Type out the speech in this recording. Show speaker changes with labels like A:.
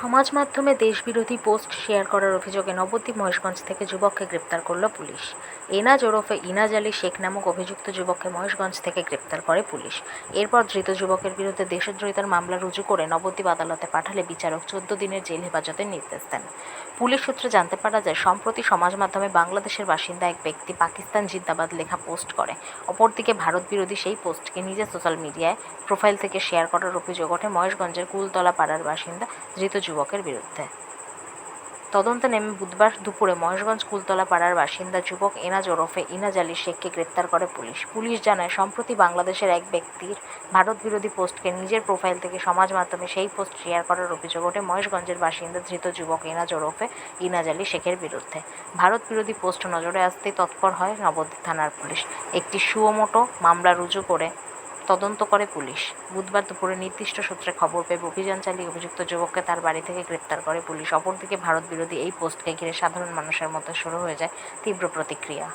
A: সমাজ মাধ্যমে দেশবিরোধী post share করার অভিযোগে নবদ্বীপ মহেশগঞ্জ থেকে যুবককে গ্রেপ্তার করল পুলিশ। এনাজ ওরফে ইনাজ আলী শেখ নামক অভিযুক্ত যুবককে মহেশগঞ্জ থেকে গ্রেপ্তার করে পুলিশ। এরপর ধৃত যুবকের বিরুদ্ধে দেশদ্রোহিতার মামলা রুজু করে নবদ্বীপ আদালতে পাঠালে বিচারক চোদ্দ দিনের জেল হেফাজতের নির্দেশ দেন। পুলিশ সূত্রে জানতে পারা যায়, সম্প্রতি সমাজ মাধ্যমে বাংলাদেশের বাসিন্দা এক ব্যক্তি পাকিস্তান জিন্দাবাদ লেখা পোস্ট করে। অপরদিকে ভারত বিরোধী সেই পোস্টকে নিজের সোশ্যাল মিডিয়ায় প্রোফাইল থেকে শেয়ার করার অভিযোগ ওঠে মহেশগঞ্জের কুলতলা পাড়ার বাসিন্দা ধৃত যুবকের বিরুদ্ধে। তদন্তে নেমে বুধবার দুপুরে মহেশগঞ্জ কুলতলা পাড়ার বাসিন্দা যুবক এনাজ ওরফে ইনাজ আলী শেখকে গ্রেপ্তার করে পুলিশ। পুলিশ জানায়, সম্প্রতি বাংলাদেশের এক ব্যক্তির ভারত বিরোধী পোস্টকে নিজের প্রোফাইল থেকে সমাজ মাধ্যমে সেই পোস্ট শেয়ার করার অভিযোগ ওঠে মহেশগঞ্জের বাসিন্দা ধৃত যুবক এনাজ ওরফে ইনাজ আলী শেখের বিরুদ্ধে। ভারত বিরোধী পোস্ট নজরে আসতেই তৎপর হয় নবদ্বীপ থানার পুলিশ। একটি সুয়মোটো মামলা রুজু করে তদন্ত করে পুলিশ। বুধবার দুপুরে নির্দিষ্ট সূত্রে খবর পেয়ে অভিযান চালিয়ে অভিযুক্ত যুবককে তার বাড়ি থেকে গ্রেপ্তার করে পুলিশ। অপরদিকে ভারত বিরোধী এই পোস্টকে ঘিরে সাধারণ মানুষের মধ্যে শুরু হয়ে যায় তীব্র প্রতিক্রিয়া।